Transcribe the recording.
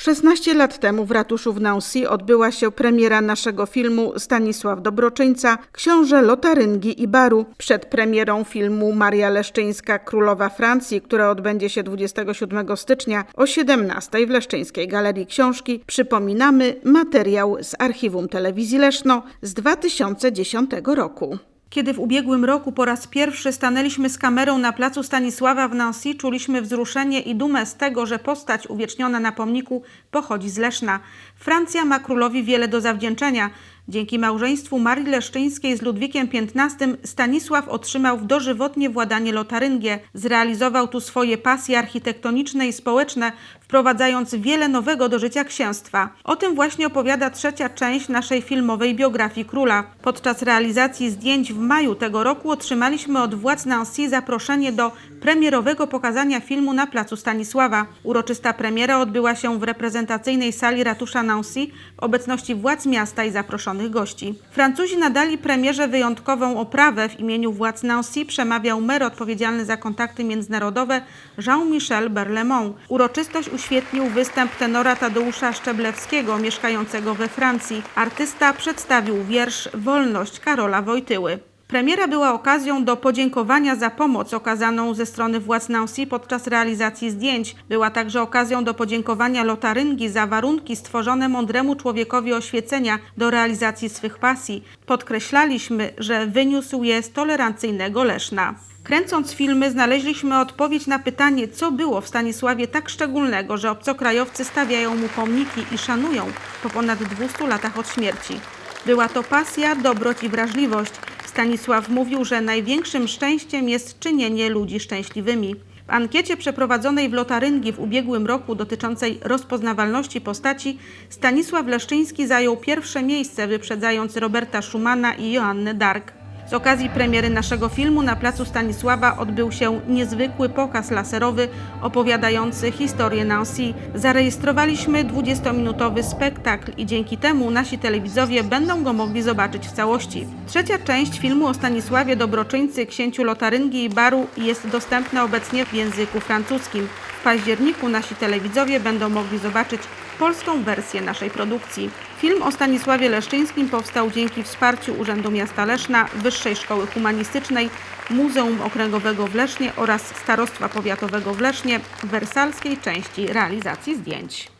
16 lat temu w ratuszu w Nancy odbyła się premiera naszego filmu Stanisław Dobroczyńca, książę Lotaryngi i Baru. Przed premierą filmu Maria Leszczyńska, Królowa Francji, która odbędzie się 27 stycznia o 17 w Leszczyńskiej Galerii Książki, przypominamy materiał z archiwum telewizji Leszno z 2010 roku. Kiedy w ubiegłym roku po raz pierwszy stanęliśmy z kamerą na placu Stanisława w Nancy, czuliśmy wzruszenie i dumę z tego, że postać uwieczniona na pomniku pochodzi z Leszna. Francja ma królowi wiele do zawdzięczenia. Dzięki małżeństwu Marii Leszczyńskiej z Ludwikiem XV Stanisław otrzymał w dożywotnie władanie Lotaryngię. Zrealizował tu swoje pasje architektoniczne i społeczne, wprowadzając wiele nowego do życia księstwa. O tym właśnie opowiada trzecia część naszej filmowej biografii króla. Podczas realizacji zdjęć w maju tego roku otrzymaliśmy od władz Nancy zaproszenie do premierowego pokazania filmu na placu Stanisława. Uroczysta premiera odbyła się w reprezentacyjnej sali ratusza Nancy w obecności władz miasta i zaproszonych gości. Francuzi nadali premierze wyjątkową oprawę. W imieniu władz Nancy przemawiał mer odpowiedzialny za kontakty międzynarodowe Jean-Michel Berlemont. Uroczystość uświetnił występ tenora Tadeusza Szczeblewskiego, mieszkającego we Francji. Artysta przedstawił wiersz Wolność Karola Wojtyły. Premiera była okazją do podziękowania za pomoc okazaną ze strony władz Nancy podczas realizacji zdjęć. Była także okazją do podziękowania Lotaryngi za warunki stworzone mądremu człowiekowi oświecenia do realizacji swych pasji. Podkreślaliśmy, że wyniósł je z tolerancyjnego Leszna. Kręcąc filmy, znaleźliśmy odpowiedź na pytanie, co było w Stanisławie tak szczególnego, że obcokrajowcy stawiają mu pomniki i szanują po ponad 200 latach od śmierci. Była to pasja, dobroć i wrażliwość. Stanisław mówił, że największym szczęściem jest czynienie ludzi szczęśliwymi. W ankiecie przeprowadzonej w Lotaryngii w ubiegłym roku dotyczącej rozpoznawalności postaci Stanisław Leszczyński zajął pierwsze miejsce, wyprzedzając Roberta Schumana i Joannę Dark. Z okazji premiery naszego filmu na placu Stanisława odbył się niezwykły pokaz laserowy opowiadający historię Nancy. Zarejestrowaliśmy 20-minutowy spektakl i dzięki temu nasi telewizowie będą go mogli zobaczyć w całości. Trzecia część filmu o Stanisławie Dobroczyńcy, księciu Lotaryngii i Baru jest dostępna obecnie w języku francuskim. W październiku nasi telewizowie będą mogli zobaczyć polską wersję naszej produkcji. Film o Stanisławie Leszczyńskim powstał dzięki wsparciu Urzędu Miasta Leszna, Wyższej Szkoły Humanistycznej, Muzeum Okręgowego w Lesznie oraz Starostwa Powiatowego w Lesznie wersalskiej części realizacji zdjęć.